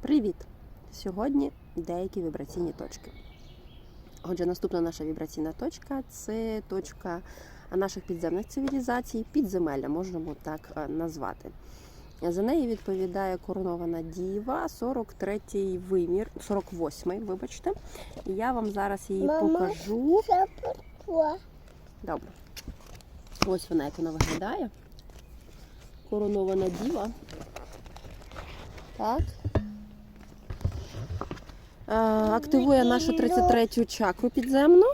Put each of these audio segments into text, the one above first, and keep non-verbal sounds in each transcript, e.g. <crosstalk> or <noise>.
Привіт! Сьогодні деякі вібраційні точки. Отже, наступна наша вібраційна точка це точка наших підземних цивілізацій, підземелля, можемо так е, назвати. За неї відповідає коронована діва, 43-й вимір, 48-й, вибачте. Я вам зараз її Мама. покажу. Добре. Ось вона, як вона виглядає. Коронована діва. Так. Е, Активує нашу 33-ю чакру підземну.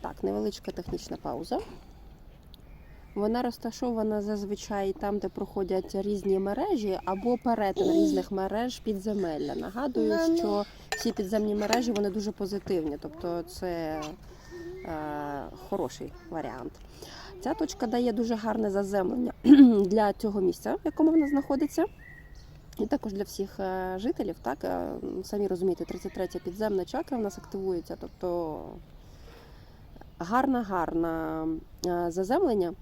Так, невеличка технічна пауза. Вона розташована зазвичай там, де проходять різні мережі, або перетин різних мереж підземелля. Нагадую, що всі підземні мережі вони дуже позитивні, тобто це е, хороший варіант. Ця точка дає дуже гарне заземлення <clears throat> для цього місця, в якому вона знаходиться. І також для всіх е, жителів, так е, самі розумієте, 33 підземна чакра в нас активується, тобто гарна, гарна е, заземлення.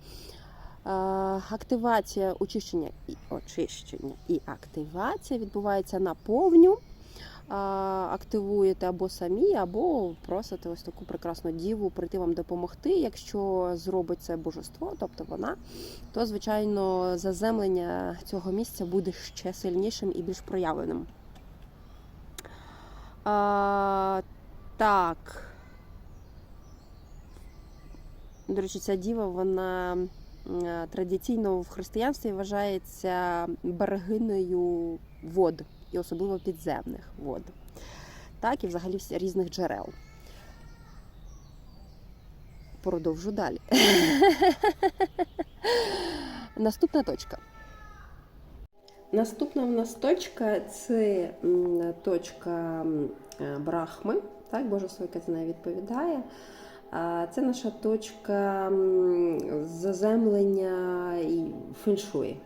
Активація, очищення і очищення і активація відбувається на повню. Активуєте або самі, або просите ось таку прекрасну діву прийти вам допомогти. Якщо зробить це божество, тобто вона, то звичайно заземлення цього місця буде ще сильнішим і більш проявленим. А, так. До речі, ця діва, вона традиційно в християнстві вважається берегиною вод, і особливо підземних вод. Так, і взагалі різних джерел. Продовжу далі. <laughs> Наступна точка. Наступна в нас точка це точка е, Брахми, так, божество, яке за неї відповідає. Це наша точка заземлення і феншуї.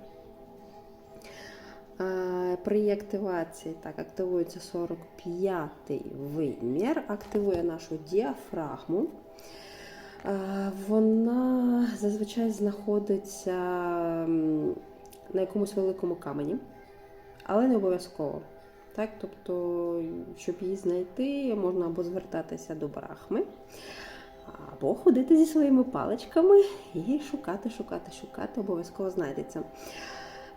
При активації так, активується 45-й вимір, активує нашу діафрагму. Вона зазвичай знаходиться на якомусь великому камені, але не обов'язково. Так, тобто, щоб її знайти, можна або звертатися до брахми, або ходити зі своїми паличками і шукати, шукати, шукати, обов'язково знайдеться.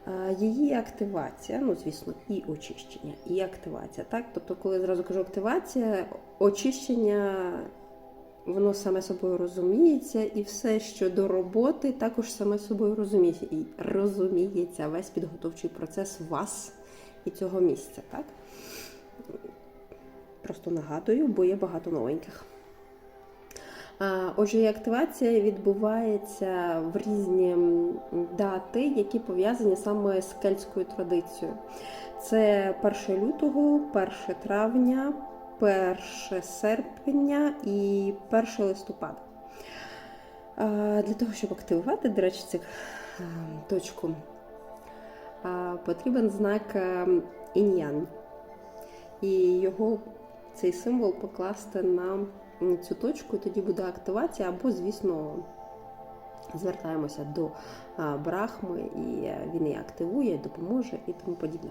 Е, Її активація, ну звісно, і очищення, і активація. Так? Тобто, коли я зразу кажу активація, очищення воно саме собою розуміється, і все, що до роботи, також саме собою розуміється. І розуміється весь підготовчий процес вас і цього місця. Так? Просто нагадую, бо є багато новеньких. Отже, і активація відбувається в різні дати, які пов'язані саме з кельтською традицією. Це 1 лютого, 1 травня, 1 серпня і 1 листопада. Для того, щоб активувати, до речі, цю точку, потрібен знак е, інь-ян. І його цей символ покласти на цю точку, і тоді буде активація, або, звісно, звертаємося до брахми, і він її активує, допоможе і тому подібне.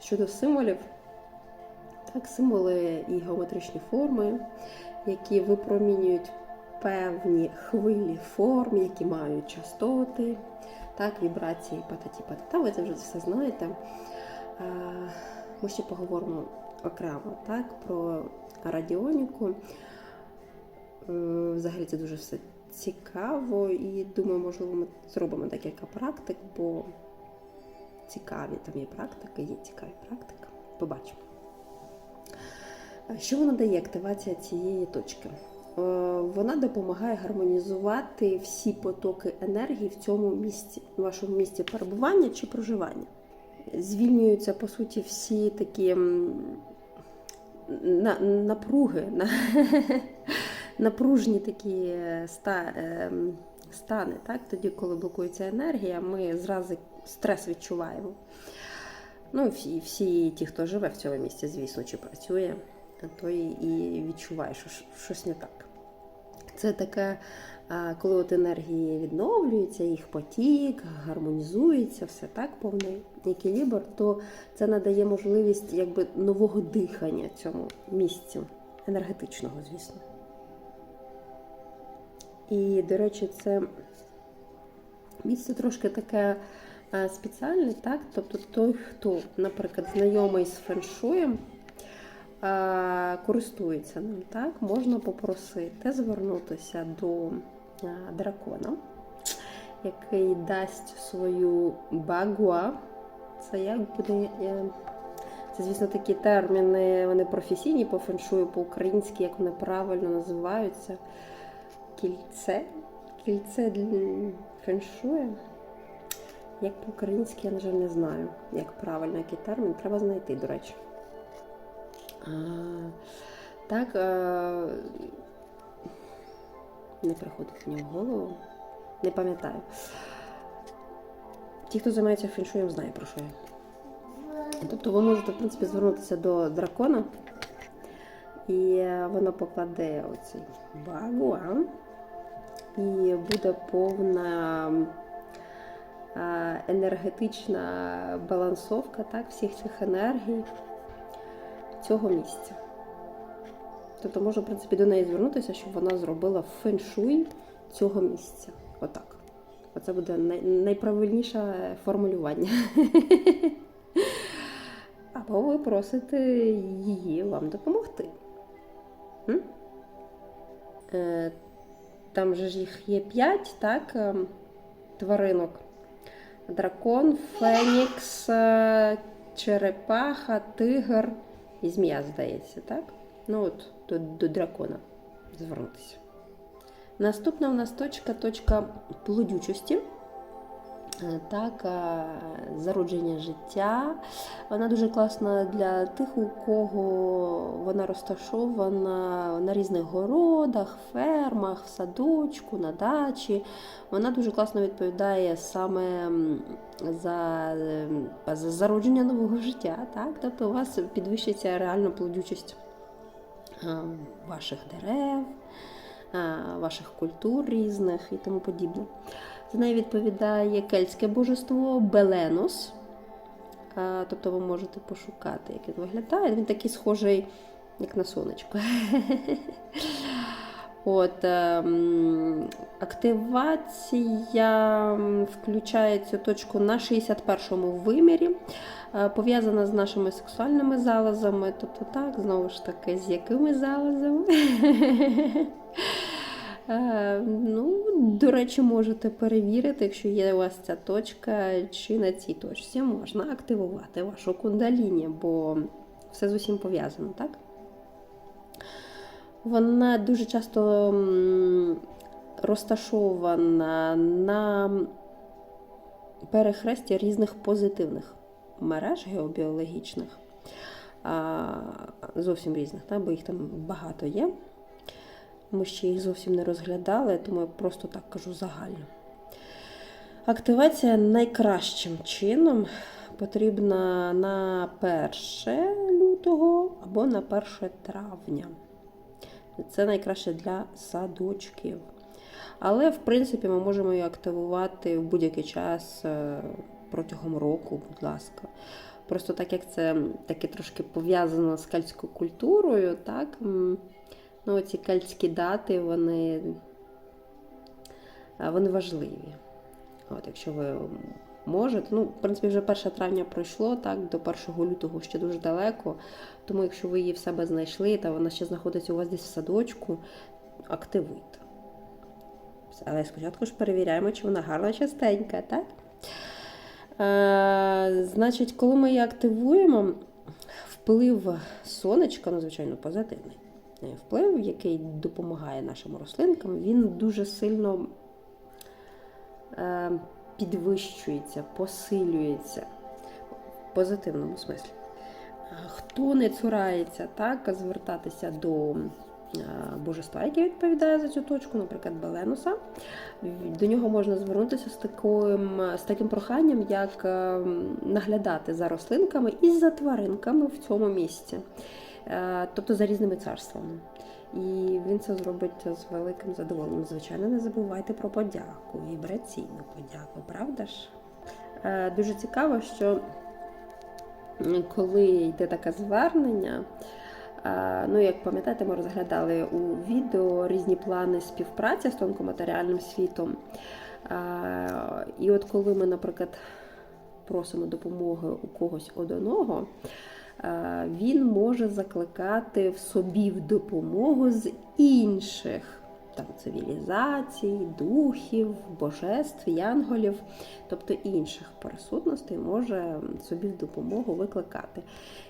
Щодо символів, так, символи і геометричні форми, які випромінюють певні хвилі форм, які мають частоти, так, вібрації пататі патата, ви це вже все знаєте. Ми ще поговоримо окремо так, про радіоніку. Е, Взагалі це дуже все цікаво і думаю, можливо, ми зробимо декілька практик, бо цікаві там є практики, є цікаві практики. Побачимо. Е, Що вона дає активація цієї точки? Е, Вона допомагає гармонізувати всі потоки енергії в цьому місці, в вашому місці перебування чи проживання. Звільнюються, по суті, всі такі на, напруги, на, <laughs> напружні такі е, ем, стани. Так? Тоді, коли блокується енергія, ми зразу стрес відчуваємо. Ну, всі, всі ті, хто живе в цьому місці, звісно, чи працює, той і відчуває, що щось не так. Це таке коли от енергії відновлюються, їх потік, гармонізується, все так, повний екілібр, то це надає можливість якби нового дихання цьому місцю, енергетичного, звісно. І, до речі, це місце трошки таке спеціальне, так? Тобто той, хто, наприклад, знайомий з феншуєм, користується ним, так? Можна попросити звернутися до дракона, який дасть свою багуа. Це як буде. е, Це, звісно, такі терміни, вони професійні по феншую, по-українськи, як вони правильно називаються. Кільце. Кільце для феншуя. Як по-українськи, я, на жаль, не знаю, як правильно, який термін. Треба знайти, до речі. А, так, а, не приходить мені в голову. Не пам'ятаю. Ті, хто займається феншуєм, знає про що я. Тобто ви можете, в принципі, звернутися до дракона, і воно покладе оцей багуан, і буде повна енергетична балансовка так, всіх цих енергій цього місця. Тобто можна, в принципі, до неї звернутися, щоб вона зробила феншуй цього місця. Отак. Оце буде най- найправильніше формулювання. <laughs> Або ви просите її вам допомогти. М? Е, Там же ж їх є п'ять, так? ем, Тваринок. Дракон, Фенікс, е, черепаха, тигр і змія, здається, так? Ну от, до, до дракона звернутися. Наступна у нас точка точка плодючості. Е, Так, е, зародження життя. Вона дуже класна для тих, у кого вона розташована на різних городах, фермах, в садочку, на дачі. Вона дуже класно відповідає саме за, е, за зародження нового життя. Так? Тобто у вас підвищиться реально плодючість ваших дерев, е, ваших культур різних і тому подібне. За неї відповідає кельтське божество Беленос. Тобто ви можете пошукати, як він виглядає. Він такий схожий, як на сонечко. <laughs> От, ем, активація включає цю точку на 61-му вимірі, е, пов'язана з нашими сексуальними залозами. Тобто, так, знову ж таки, з якими залозами? <laughs> Е, Ну, до речі, можете перевірити, якщо є у вас ця точка, чи на цій точці можна активувати вашу кундаліні, бо все з усім пов'язано, так? Вона дуже часто розташована на перехресті різних позитивних мереж геобіологічних, зовсім різних, бо їх там багато є. Ми ще їх зовсім не розглядали, тому я просто так кажу загально. Активація найкращим чином потрібна на 1 лютого або на 1 травня. Це найкраще для садочків. Але, в принципі, ми можемо її активувати в будь-який час е, протягом року, будь ласка. Просто так як це таке трошки пов'язано з кельтською культурою, так? Ну, ці кельтські дати, вони, вони важливі. От, якщо ви можете, ну, в принципі, вже 1 травня пройшло, так, до 1 лютого ще дуже далеко. Тому, якщо ви її в себе знайшли, та вона ще знаходиться у вас десь в садочку, активуйте. Але спочатку ж перевіряємо, чи вона гарна частенька, так? Е, значить, коли ми її активуємо, вплив сонечка, ну, звичайно, позитивний е, вплив, який допомагає нашим рослинкам, він дуже сильно е, підвищується, посилюється в позитивному смислі. Хто не цурається так, звертатися до божества, яке відповідає за цю точку, наприклад, Беленуса, до нього можна звернутися з таким, з таким проханням, як е, наглядати за рослинками і за тваринками в цьому місці, Е, тобто за різними царствами. І він це зробить з великим задоволенням. Звичайно, не забувайте про подяку, вібраційну подяку, правда ж? Е, Дуже цікаво, що коли йде таке звернення, е, ну як пам'ятаєте, ми розглядали у відео різні плани співпраці з тонкоматеріальним світом. Е, І от коли ми, наприклад, просимо допомоги у когось одного, він може закликати в собі в допомогу з інших там, цивілізацій, духів, божеств, янголів, тобто інших присутностей може собі в допомогу викликати.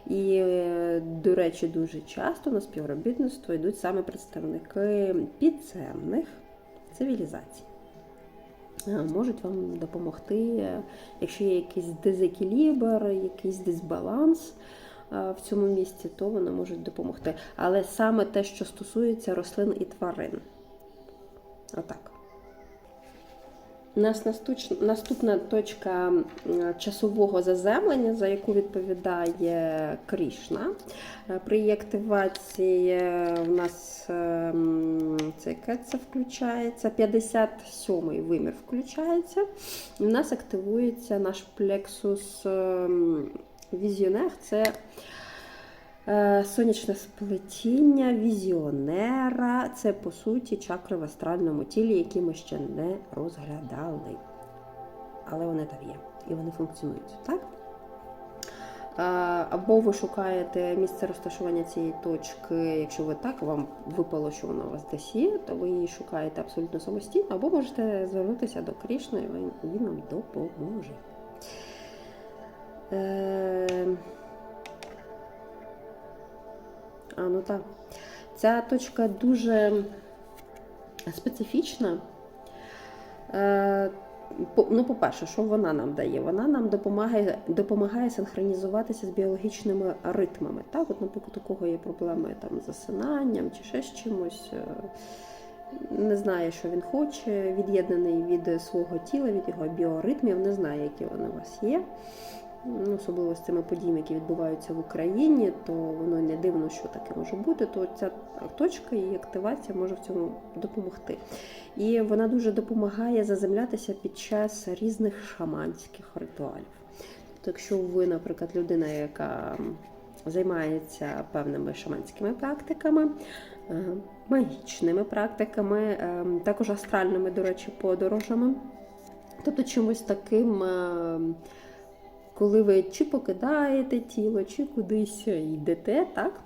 І, е, до речі, дуже часто на співробітництво йдуть саме представники підземних цивілізацій. Е, Можуть вам допомогти, е, якщо є якийсь дезекілібр, якийсь дисбаланс е, в цьому місці, то вони можуть допомогти. Але саме те, що стосується рослин і тварин. Отак. Нас наступна точка часового заземлення, за яку відповідає Крішна. Е, При активації е, у нас ем, це яке це включається? 57-й вимір включається. В нас активується наш плексус ем, візіонер. Це Е, Сонячне сплетіння, візіонера це по суті чакри в астральному тілі, які ми ще не розглядали. Але вони там є і вони функціонують, так? Е, Або ви шукаєте місце розташування цієї точки, якщо ви так, вам випало, що вона у вас десь є, то ви її шукаєте абсолютно самостійно, або можете звернутися до він- він вам допоможе. Е, А, ну так. Ця точка дуже специфічна. Е, Ну, по-перше, що вона нам дає? Вона нам допомагає, допомагає синхронізуватися з біологічними ритмами. Так, от, наприклад, у кого є проблеми там, з засинанням чи ще з чимось, е, не знає, що він хоче, від'єднаний від свого тіла, від його біоритмів, не знає, які вони у вас є особливо з цими подіями, які відбуваються в Україні, то воно не дивно, що таке може бути. То ця точка і активація може в цьому допомогти. І вона дуже допомагає заземлятися під час різних шаманських ритуалів. Тобто, якщо ви, наприклад, людина, яка займається певними шаманськими практиками, е, магічними практиками, е, також астральними, до речі, подорожами, тобто чимось таким. Коли ви чи покидаєте тіло, чи кудись йдете, так?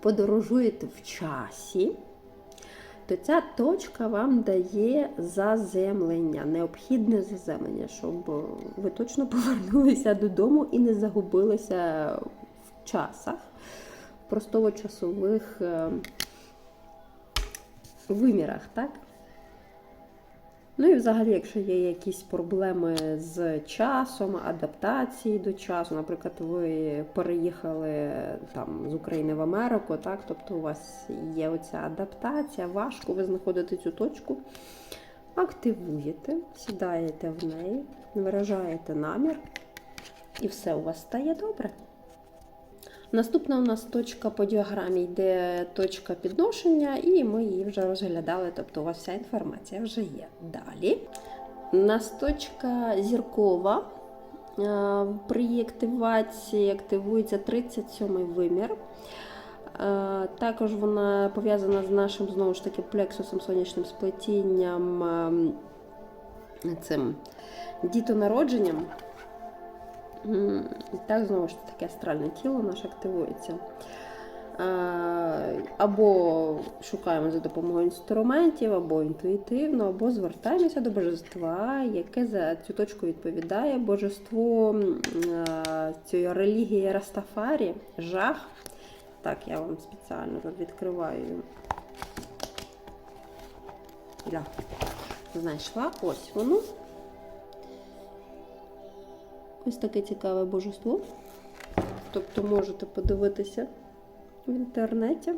подорожуєте в часі, то ця точка вам дає заземлення, необхідне заземлення, щоб ви точно повернулися додому і не загубилися в часах, в простово-часових е, вимірах, так? Ну і взагалі, якщо є якісь проблеми з часом, адаптації до часу, наприклад, ви переїхали там з України в Америку, так, тобто у вас є оця адаптація, важко ви знаходите цю точку, активуєте, сідаєте в неї, виражаєте намір, і все у вас стає добре. Наступна у нас точка по діаграмі йде точка підношення, і ми її вже розглядали, тобто у вас вся інформація вже є. Далі. У нас точка зіркова. Е, При активації активується 37-й вимір. Е, Також вона пов'язана з нашим знову ж таки плексусом, сонячним сплетінням, ем, цим дітонародженням. І так, знову ж таки, астральне тіло наше активується. Або шукаємо за допомогою інструментів, або інтуїтивно, або звертаємося до божества, яке за цю точку відповідає. Божество цієї релігії Растафарі, жах. Так, я вам спеціально тут відкриваю. Я знайшла ось воно. Ось таке цікаве божество. Тобто можете подивитися в інтернеті.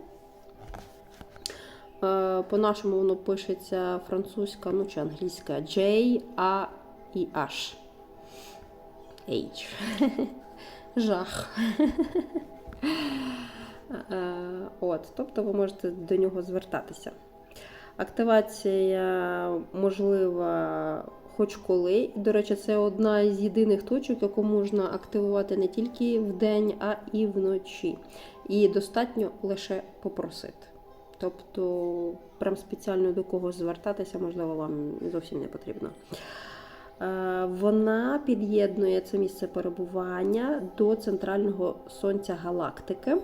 Е, По-нашому воно пишеться французька, ну чи англійська J, A і H. H. <laughs> Жах. <laughs> Е, От, тобто ви можете до нього звертатися. Активація можлива хоч коли. До речі, це одна із єдиних точок, яку можна активувати не тільки вдень, а і вночі. І достатньо лише попросити. Тобто, прям спеціально до когось звертатися, можливо, вам зовсім не потрібно. Е, Вона під'єднує це місце перебування до центрального сонця галактики.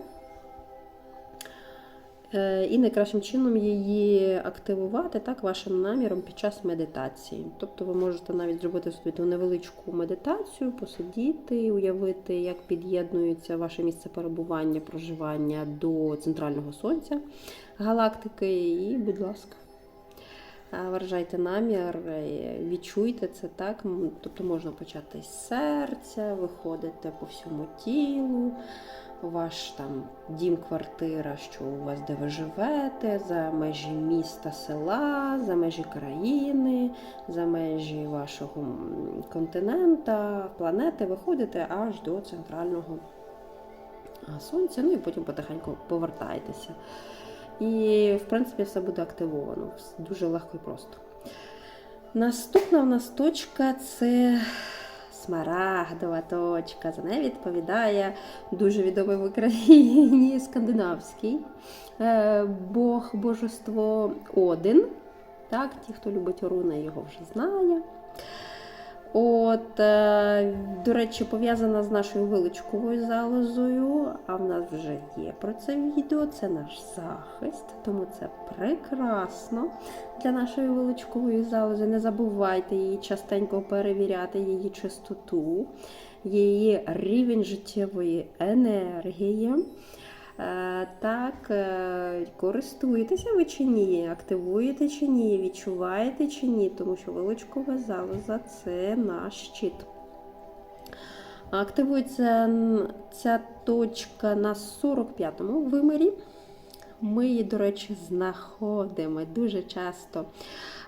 Е, І найкращим чином її активувати так вашим наміром під час медитації. Тобто ви можете навіть зробити собі ту невеличку медитацію, посидіти, уявити, як під'єднується ваше місце перебування, проживання до центрального сонця галактики. І, будь ласка, е, виражайте намір, е, відчуйте це так. Тобто можна почати з серця, виходите по всьому тілу ваш там дім, квартира, що у вас де ви живете, за межі міста, села, за межі країни, за межі вашого континента, планети, виходите аж до центрального сонця, ну і потім потихеньку повертаєтеся. І, в принципі, все буде активовано. Дуже легко і просто. Наступна в нас точка це смарагдова точка. За неї відповідає дуже відомий в Україні скандинавський е, бог божество Один. Так, ті, хто любить Оруна, його вже знає. От, е, до речі, пов'язана з нашою виличковою залозою, а в нас вже є про це відео. Це наш захист, тому це прекрасно для нашої виличкової залози. Не забувайте її частенько перевіряти, її чистоту, її рівень життєвої енергії. Е, Так, е, користуєтеся ви чи ні, активуєте чи ні, відчуваєте чи ні, тому що вилочкова залоза це наш щит. Активується ця точка на 45-му вимірі. Ми її, до речі, знаходимо дуже часто.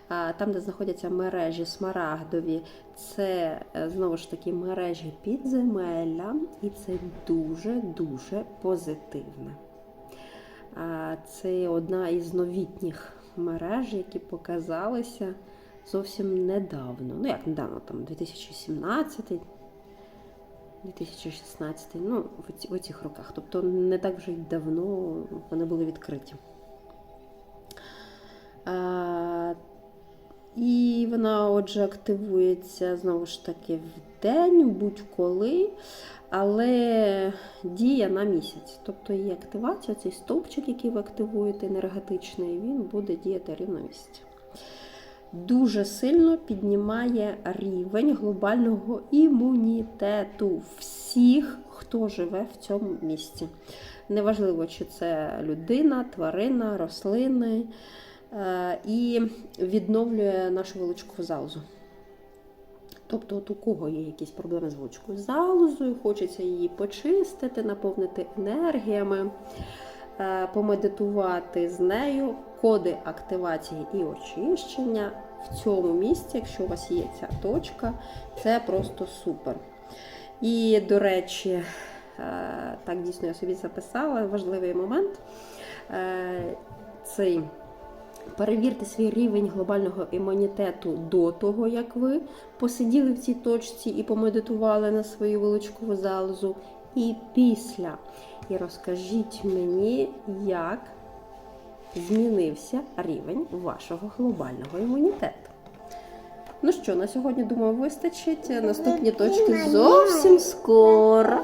Там, де знаходяться мережі смарагдові, це е, знову ж таки мережі підземелля, і це дуже-дуже позитивне. Це одна із новітніх мереж, які показалися зовсім недавно. Ну, як недавно, там 2017 2016, ну, в цих роках. Тобто не так вже й давно вони були відкриті. І вона, отже, активується знову ж таки в день, будь-коли, але діє на місяць. Тобто її активація, цей стовпчик, який ви активуєте, енергетичний, він буде діяти рівно місяць дуже сильно піднімає рівень глобального імунітету всіх, хто живе в цьому місці. Неважливо, чи це людина, тварина, рослини, і відновлює нашу величкову залозу. Тобто, от у кого є якісь проблеми з величкою залозою, хочеться її почистити, наповнити енергіями, е, помедитувати з нею, коди активації і очищення в цьому місці, якщо у вас є ця точка, це просто супер. І, до речі, е, так дійсно я собі записала важливий момент. Е, Цей Перевірте свій рівень глобального імунітету до того, як ви посиділи в цій точці і помедитували на свою величкову залозу, і після. І розкажіть мені, як змінився рівень вашого глобального імунітету. Ну що, на сьогодні, думаю, вистачить. Наступні точки зовсім скоро.